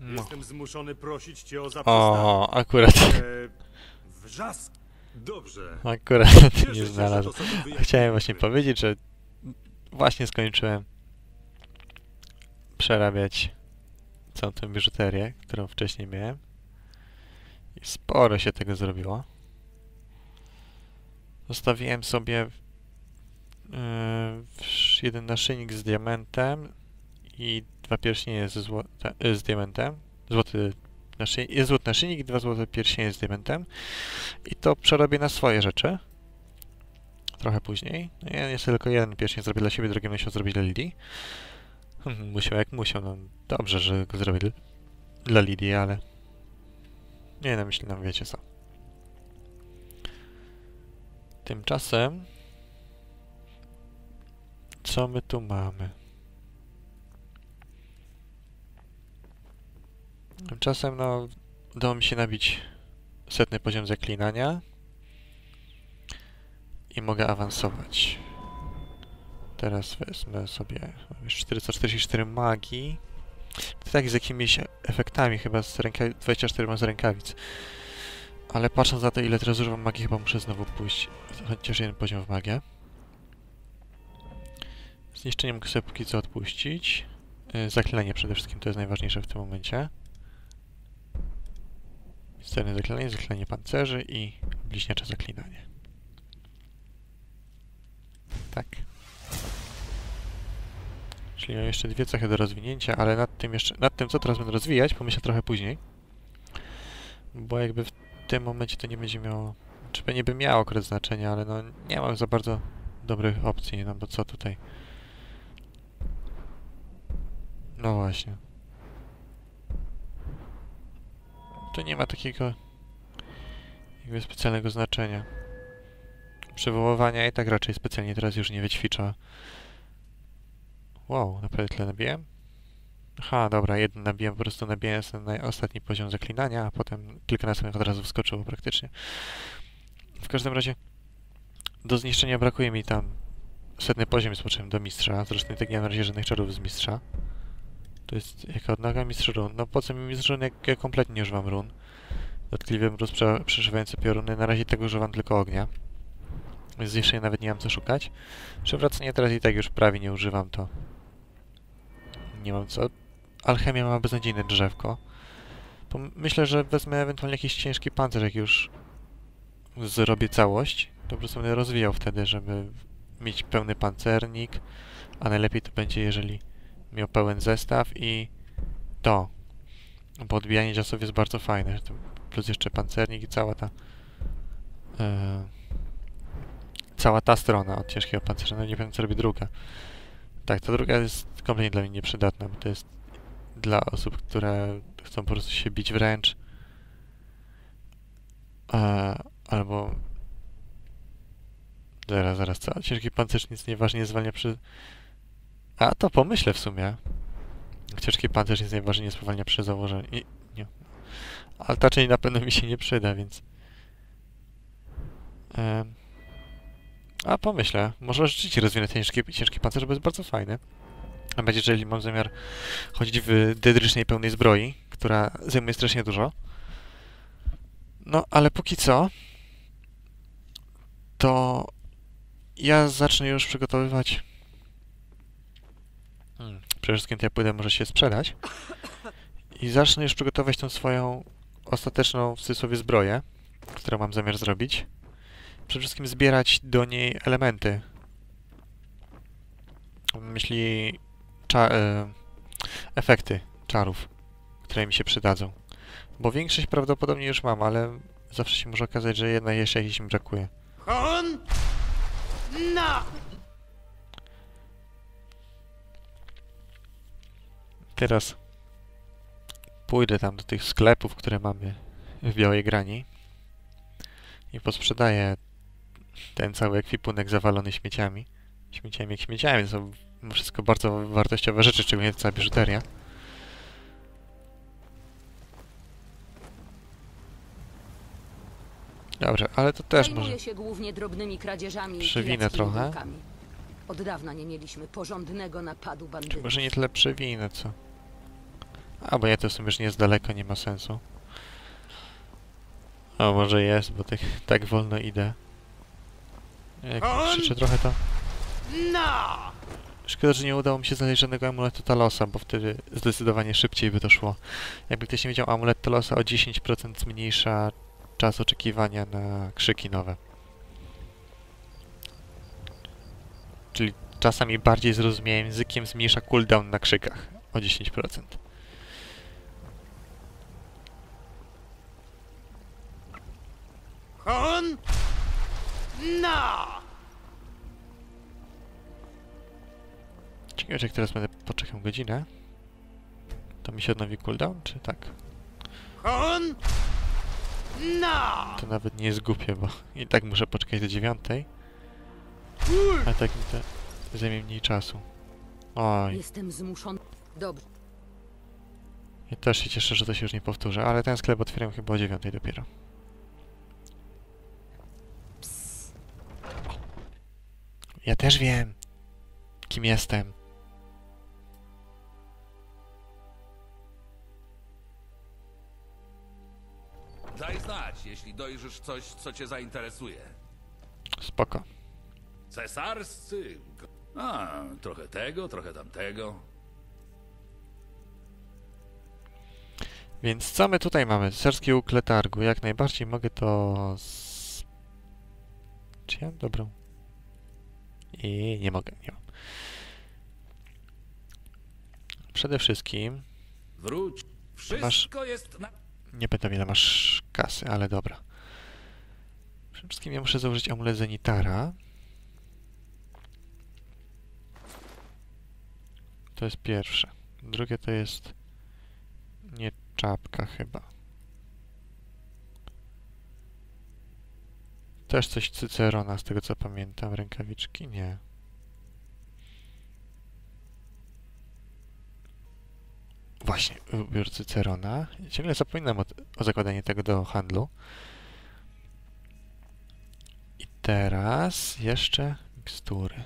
No. Jestem zmuszony prosić cię o zapoznanie. O, akurat, E, wrzask. Dobrze. akurat Cieszę nie znalazłem. Chciałem właśnie powiedzieć, że właśnie skończyłem przerabiać całą tę biżuterię, którą wcześniej miałem. I sporo się tego zrobiło. Zostawiłem sobie yy, jeden naszyjnik z diamentem i dwa pierścienie ze złota, y, z diamentem. Złoty naszyjnik, jest złoty naszyjnik i dwa złote pierścienie z diamentem. I to przerobię na swoje rzeczy trochę później. No ja niestety tylko jeden pierścień zrobię dla siebie, drugi musiał zrobić dla Lidii. Hmm, musiał jak musiał, no dobrze, że go zrobię dla- Lidii, ale... Nie no, myślę, no wiecie co. Tymczasem... Co my tu mamy? Tymczasem, no, udało mi się nabić setny poziom zaklinania i mogę awansować. Teraz wezmę sobie mam już 444 magii. To tak z jakimiś efektami, chyba z rękawi 24 mam z rękawic. Ale patrząc na to, ile teraz używam magii, chyba muszę znowu pójść chociaż jeden poziom w magię. Zniszczenie mogę sobie póki co odpuścić. Yy, Zaklinanie przede wszystkim to jest najważniejsze w tym momencie. Sceny zaklinanie, zaklinanie pancerzy i bliźniacze zaklinanie. Tak. Czyli mam jeszcze dwie cechy do rozwinięcia, ale nad tym jeszcze, nad tym co teraz będę rozwijać, pomyślę trochę później. Bo jakby w tym momencie to nie będzie miało, czy nie by miało akurat znaczenia, ale no nie mam za bardzo dobrych opcji, no bo co tutaj? No właśnie. To nie ma takiego jakby specjalnego znaczenia. Przywoływania i tak raczej specjalnie teraz już nie wyćwicza. Wow, naprawdę tyle nabiłem? Aha, dobra, jeden nabiłem, po prostu nabiłem sobie na ostatni poziom zaklinania, a potem kilka następnych od razu wskoczyło praktycznie. W każdym razie do zniszczenia brakuje mi tam setny poziom z do mistrza, zresztą tak nie mam na razie żadnych czarów z mistrza. To jest jaka odnaga mistrz run. No po co mi mistrz run, jak ja kompletnie nie używam run. Dotkliwy mróz prze- przeszywający pioruny, na razie tego używam tylko ognia. Więc jeszcze nawet nie mam co szukać. Przewracanie teraz i tak już prawie nie używam, to nie mam co. Alchemia ma beznadziejne drzewko. Myślę, że wezmę ewentualnie jakiś ciężki pancerz, jak już zrobię całość. To po prostu będę rozwijał wtedy, żeby mieć pełny pancernik. A najlepiej to będzie, jeżeli miał pełen zestaw i to. Bo odbijanie ciosów jest bardzo fajne. Plus jeszcze pancernik i cała ta... e, cała ta strona od ciężkiego pancerza. No nie wiem, co robi druga. Tak, ta druga jest kompletnie dla mnie nieprzydatna, bo to jest dla osób, które chcą po prostu się bić wręcz. E, albo... Zaraz, zaraz, co? Ciężki pancerz nic nieważnie zwalnia przy... A, to pomyślę w sumie. Ciężki pancerz nieważnie nie spowalnia przy założeniu. I, nie. Ale na pewno mi się nie przyda, więc... Em, a pomyślę, może rzeczywiście rozwinę ten ciężki, ciężki pancerz, bo jest bardzo fajny. A będzie, jeżeli mam zamiar chodzić w dedrycznej pełnej zbroi, która zajmuje strasznie dużo. No, ale póki co, to ja zacznę już przygotowywać. Przede wszystkim ja pójdę może się sprzedać. I zacznę już przygotować tą swoją ostateczną w cudzysłowie zbroję, którą mam zamiar zrobić. Przede wszystkim zbierać do niej elementy. Myśli cza e, efekty czarów, które mi się przydadzą. Bo większość prawdopodobnie już mam, ale zawsze się może okazać, że jedna jeszcze jakiś mi brakuje. On! Na! Teraz pójdę tam do tych sklepów, które mamy w Białej Grani i posprzedaję ten cały ekwipunek zawalony śmieciami. Śmieciami jak śmieciami, to są wszystko bardzo wartościowe rzeczy, szczególnie cała biżuteria. Dobrze, ale to też Zajmuję może... się głównie drobnymi kradzieżami Przewinę trochę. bułkami. Od dawna nie mieliśmy porządnego napadu bandytów. Może nie tyle przewinę, co... A, bo nie, to w sumie już nie jest daleko, nie ma sensu. A może jest, bo tak, tak wolno idę. Jak krzyczę trochę to... Szkoda, że nie udało mi się znaleźć żadnego amuletu Talosa, bo wtedy zdecydowanie szybciej by to szło. Jakby ktoś nie wiedział, amulet Talosa o 10% zmniejsza czas oczekiwania na krzyki nowe. Czyli czasami bardziej zrozumiałym językiem zmniejsza cooldown na krzykach o 10%. On! Na! Ciekawe, czy jak teraz będę poczekał godzinę, to mi się odnowi cooldown, czy tak? On! Na! To nawet nie jest głupie, bo i tak muszę poczekać do dziewiątej, a tak mi to zajmie mniej czasu. Oj, Jestem zmuszony. Dobrze. ja też się cieszę, że to się już nie powtórzy, ale ten sklep otwieram chyba o dziewiątej dopiero. Ja też wiem, kim jestem. Daj znać, jeśli dojrzysz coś, co cię zainteresuje. Spoko. Cesarscy? A, trochę tego, trochę tamtego. Więc co my tutaj mamy? Cesarski łuk letargu. Jak najbardziej mogę to... Z... Czy ja mam dobrą? I nie mogę, nie mam. Przede wszystkim... Wróć. Wszystko jest na... Nie pamiętam ile masz kasy, ale dobra. Przede wszystkim ja muszę założyć amulet Zenitara. To jest pierwsze. Drugie to jest... Nie czapka chyba. Też coś Cycerona, z tego co pamiętam. Rękawiczki? Nie. Właśnie, ubiór Cycerona. Ciągle zapominam o, o zakładaniu tego do handlu. I teraz jeszcze mikstury.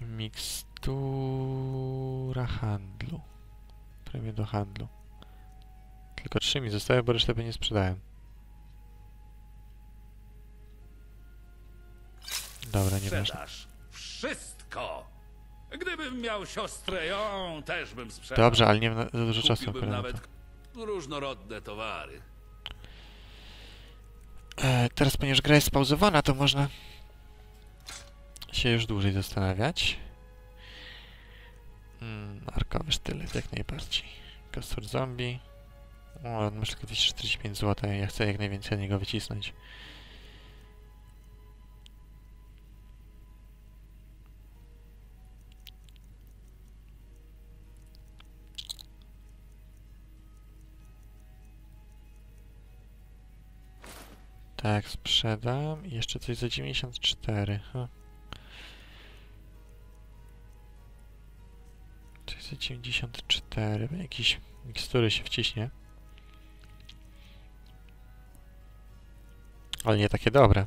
Mikstura handlu. Premie do handlu. Tylko trzy mi zostały, bo resztę by nie sprzedałem. Dobra, nieważne. Sprzedaż. Wszystko. Gdybym miał siostrę, ją też bym sprzedał. Dobrze, ale nie za dużo czasu akurat nawet różnorodne towary. E, teraz, ponieważ gra jest spauzowana, to można się już dłużej zastanawiać. Mm, arkowy sztylet, jak najbardziej. Kostur zombie. O, on masz tylko 245 zł, ja chcę jak najwięcej niego wycisnąć. Tak, sprzedam. Jeszcze coś za 94. Ha. Coś za 94. Jakieś mikstury się wciśnie. Ale nie takie dobre.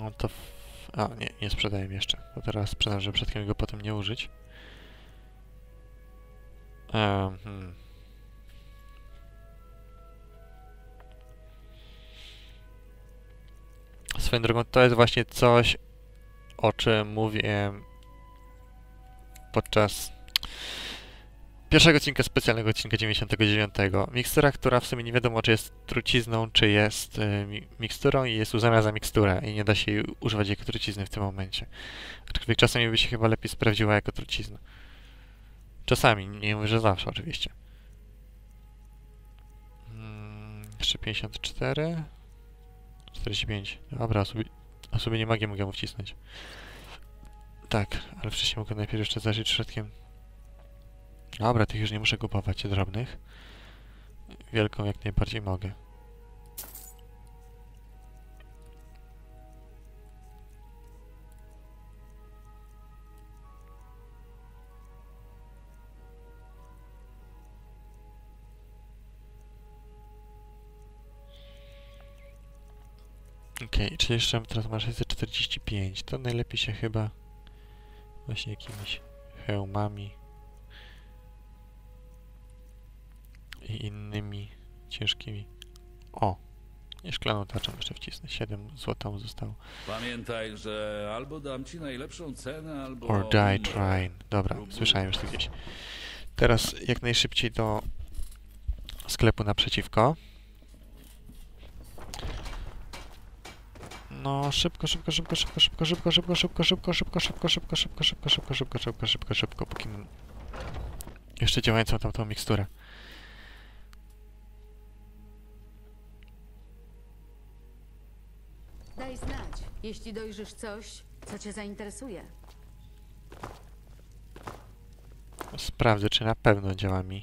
No to... W... A, nie, nie sprzedaję jeszcze. Bo teraz sprzedam, żeby przypadkiem go potem nie użyć. Ehm, hmm. Swoją drogą, to jest właśnie coś, o czym mówiłem podczas pierwszego odcinka specjalnego odcinka 99. Mikstura, która w sumie nie wiadomo, czy jest trucizną, czy jest y, mi miksturą i jest uznana za miksturę i nie da się jej używać jako trucizny w tym momencie. Aczkolwiek czasami by się chyba lepiej sprawdziła jako trucizna. Czasami, nie mówię, że zawsze oczywiście. Mm, jeszcze 54. 45. Dobra, osobi osobienie magię mogę mu wcisnąć. Tak, ale wcześniej mogę najpierw jeszcze zażyć środkiem. Dobra, tych już nie muszę kupować drobnych. Wielką jak najbardziej mogę. Okej, czyli jeszcze teraz ma 645. To najlepiej się chyba właśnie jakimiś hełmami i innymi ciężkimi. O! I szklaną tarczą jeszcze wcisnę. 7 złota mu zostało. Pamiętaj, że albo dam ci najlepszą cenę, albo... Or die trying. Dobra, Próbuj. słyszałem już to gdzieś. Teraz jak najszybciej do sklepu naprzeciwko. No, szybko, szybko, szybko, szybko, szybko, szybko, szybko, szybko, szybko, szybko, szybko, szybko, szybko, szybko, szybko, szybko, szybko, szybko, szybko, póki jeszcze działającą tam tą miksturę. Daj znać, jeśli dojrzysz coś, co cię zainteresuje. Sprawdzę, czy na pewno działa mi.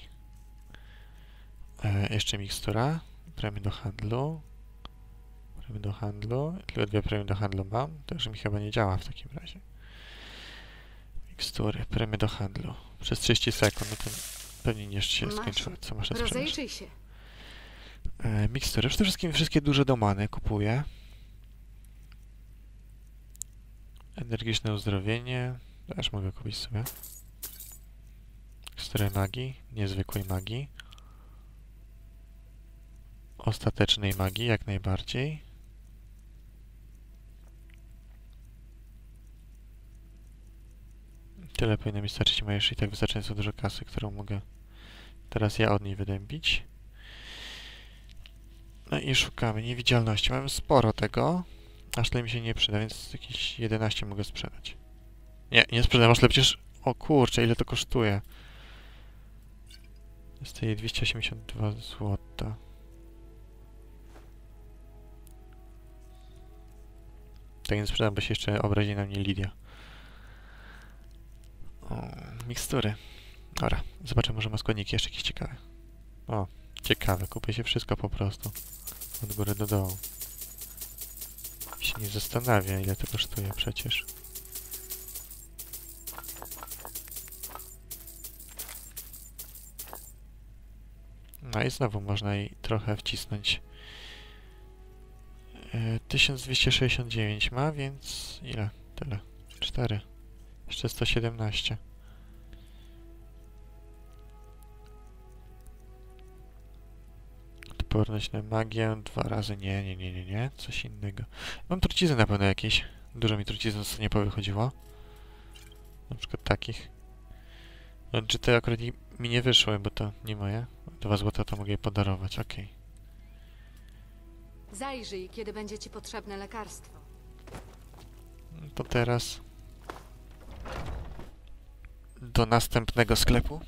E, jeszcze mikstura. Premie do handlu. Premie do handlu. Tylko dwie premie do handlu mam. Także mi chyba nie działa w takim razie. Mikstury. Premie do handlu. Przez 30 sekund. No to pewnie nie się Masz. skończyło. Co masz? Rozejrzyj się. E, mikstury. Przede wszystkim wszystkie duże domany kupuję. Energiczne uzdrowienie. Też mogę kupić sobie. Mikstury magii. Niezwykłej magii. Ostatecznej magii, jak najbardziej. Tyle powinno mi starczyć. Ma jeszcze i tak wystarczająco dużo kasy, którą mogę teraz ja od niej wydębić. No i szukamy niewidzialności. Mamy sporo tego, aż tyle mi się nie przyda, więc jakieś 11 mogę sprzedać. Nie, nie sprzedam, aż przecież... O kurczę, ile to kosztuje? Jest jej 282 zł. Tak nie sprzedam, bo się jeszcze obrazi na mnie Lidia. Mikstury. Dobra, zobaczę, może ma składniki jeszcze jakieś ciekawe. O, ciekawe, kupię się wszystko po prostu. Od góry do dołu. Się nie zastanawia, ile to kosztuje przecież. No i znowu można jej trochę wcisnąć. E, 1269 ma, więc ile? Tyle. 4. Jeszcze 117. Odporność na magię dwa razy. Nie, nie, nie, nie, nie. Coś innego. Mam trucizny na pewno jakieś. Dużo mi trucizn nie powychodziło. Na przykład takich. No, czy te akurat mi nie wyszły, bo to nie moje. Dwa złota to mogę je podarować, okej. Zajrzyj, kiedy będzie ci potrzebne lekarstwo. No To teraz do następnego sklepu.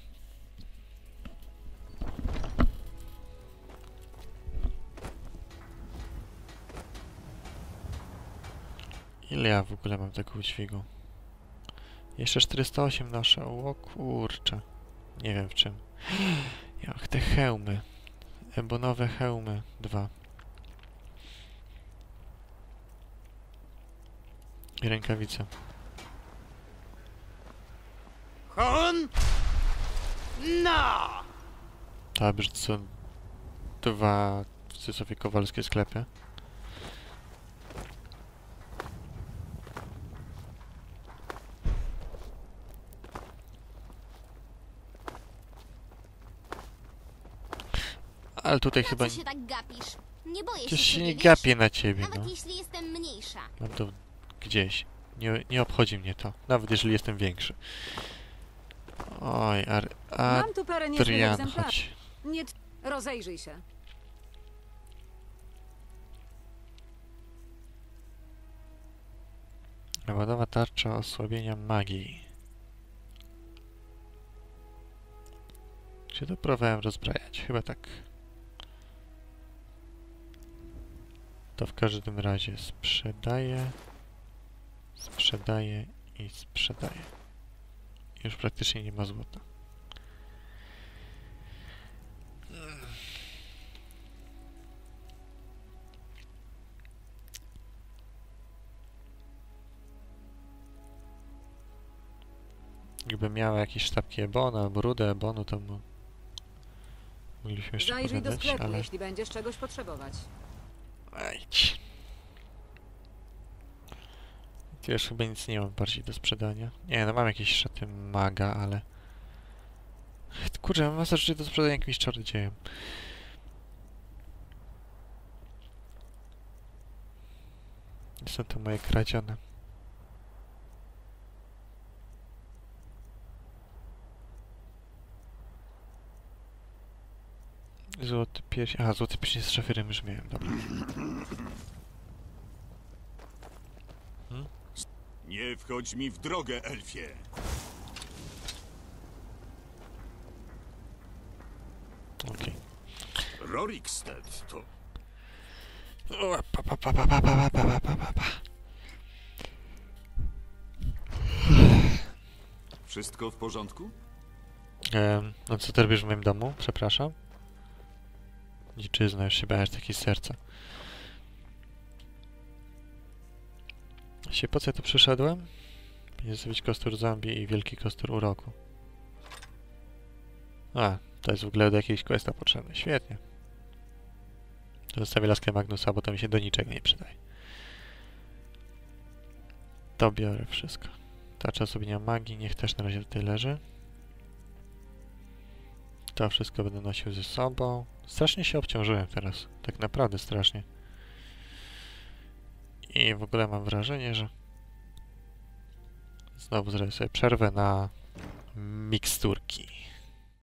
Ile ja w ogóle mam tego udźwigu? Jeszcze 408 noszę. O kurczę. Nie wiem w czym. Jak te hełmy. Ebonowe hełmy. Dwa. I rękawice. Hon! No! Dobrze, to są dwa w cudzysłowie kowalskie sklepy. Ale tutaj chyba się tak gapisz? Nie boję Przecież się się nie gapię na ciebie, Nawet no. jeśli jestem mniejsza. Mam to gdzieś. Nie, nie obchodzi mnie to. Nawet jeżeli jestem większy. Oj, Ar Mam tu parę Adrian, chodź. Nie... Rozejrzyj się. Nawodowa tarcza osłabienia magii. Czy to próbowałem rozbrajać? Chyba tak. To w każdym razie sprzedaję, sprzedaję i sprzedaję. Już praktycznie nie ma złota. Jakby miała jakieś sztabki Ebona albo rudę Ebonu, to mo- mogliśmy jeszcze Zajrzyj do sklepu, ale... jeśli będziesz czegoś potrzebować. Ejdź. Tu już chyba nic nie mam bardziej do sprzedania. Nie, no mam jakieś szaty maga, ale... Kurczę, mam masę rzeczy do sprzedania jakimś czarodziejem. Są to moje kradzione. Złoty pierścień... A, złoty pierścień z szafirem już miałem, dobra. Nie wchodź mi w drogę, elfie. Okej. Rorikstead to... O, pa, pa, pa, pa, pa, pa, pa, pa, pa, pa. Wszystko w porządku? Em, no co ty robisz w moim domu? Przepraszam. Dziczyzna, już się bałeś taki z serca. Się po co ja tu przyszedłem? Będzie zrobić kostur zombie i wielki kostur uroku. A, to jest w ogóle do jakiegoś questa potrzebne. Świetnie. To zostawię laskę Magnusa, bo to mi się do niczego nie przydaje. To biorę wszystko. Tarcza osobienia magii, niech też na razie tutaj leży. To wszystko będę nosił ze sobą. Strasznie się obciążyłem teraz. Tak naprawdę strasznie. I w ogóle mam wrażenie, że znowu zrobię sobie przerwę na miksturki.